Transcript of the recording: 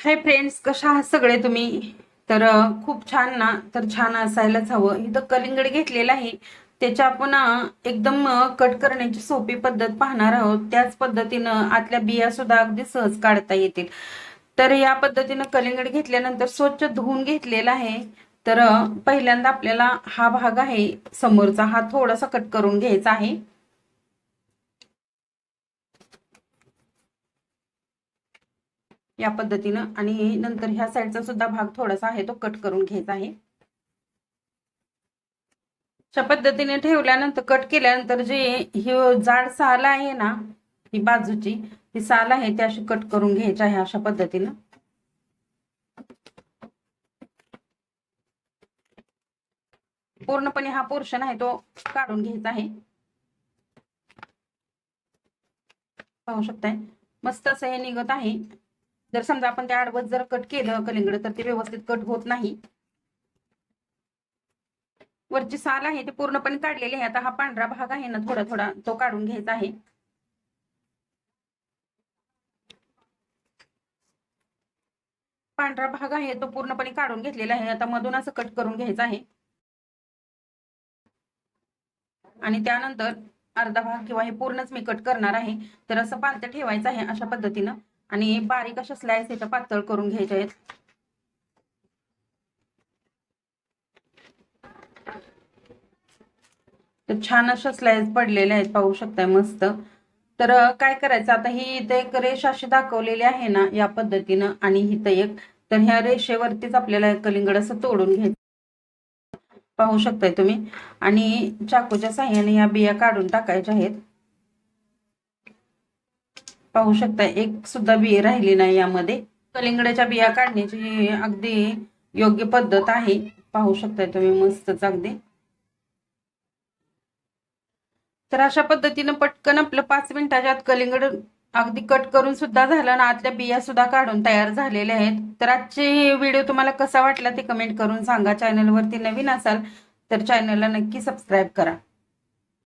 Hi friends कशा आहात सगळे तुम्ही? तर खूप छान ना तर छान असायलाच हवं. इथं कलिंगड घेतलेलं आहे. त्याच्या आपण एकदम कट करण्याची सोपी पद्धत पाहणार आहोत. त्याच पद्धतीनं आतल्या बिया सुद्धा अगदी सहज काढता येतील. तर या पद्धतीनं कलिंगड घेतल्यानंतर स्वच्छ धुवून घेतलेला आहे. तर पहिल्यांदा आपल्याला हा भाग आहे समोरचा हा थोडासा कट करून घ्यायचा आहे. या पद्धतीनं. आणि नंतर ह्या साईडचा सुद्धा भाग थोडासा आहे तो कट करून घ्यायचा आहे. अशा पद्धतीने ठेवल्यानंतर कट केल्यानंतर जे ही जाड साल आहे ना ही बाजूची ही साल आहे ती अशी कट करून घ्यायची आहे अशा पद्धतीनं. पूर्णपणे हा पोर्शन आहे तो काढून घ्यायचा आहे. पाहू शकताय? मस्त असं हे निघत आहे. जर समजा आपण त्या आडवत जर कट केलं कलिंगड तर ते व्यवस्थित कट होत नाही. वरची साल आहे ती पूर्णपणे काढलेली आहे. आता हा पांढरा भाग आहे ना थोडा थोडा तो काढून घ्यायचा आहे. पांढरा भाग आहे तो पूर्णपणे काढून घेतलेला आहे. आता मधून असं कट करून घ्यायचा आहे. आणि त्यानंतर अर्धा भाग किंवा हे पूर्णच मी कट करणार आहे. तर असं पालतं ठेवायचं आहे अशा पद्धतीनं. आणि बारीक अशा स्लाइस ह्याच्या पातळ करून घ्यायच्या आहेत तर छान अशा स्लाइस पडलेल्या आहेत पाहू शकताय मस्त. तर काय करायचं? आता ही इथे एक रेष अशी दाखवलेली आहे ना या पद्धतीनं. आणि इथं एक तर ह्या रेषेवरतीच आपल्याला कलिंगड असं तोडून घ्यायचं. पाहू शकताय तुम्ही. आणि चाकूच्या साह्याने या बिया काढून टाकायच्या आहेत. पाहू शकता एक सुद्धा बी राहिली नाही यामध्ये. कलिंगडाच्या बिया काढण्याची अगदी योग्य पद्धत आहे. पाहू शकताय तुम्ही मस्तच अगदी. तर अशा पद्धतीनं पटकन आपलं पाच मिनिटाच्या आत कलिंगड अगदी कट करून सुद्धा झालं ना आतल्या बिया सुद्धा काढून तयार झालेल्या आहेत. तर आजचे व्हिडिओ तुम्हाला कसा वाटला ते कमेंट करून सांगा. चॅनलवरती नवीन असाल तर चॅनलला नक्की सबस्क्राईब करा.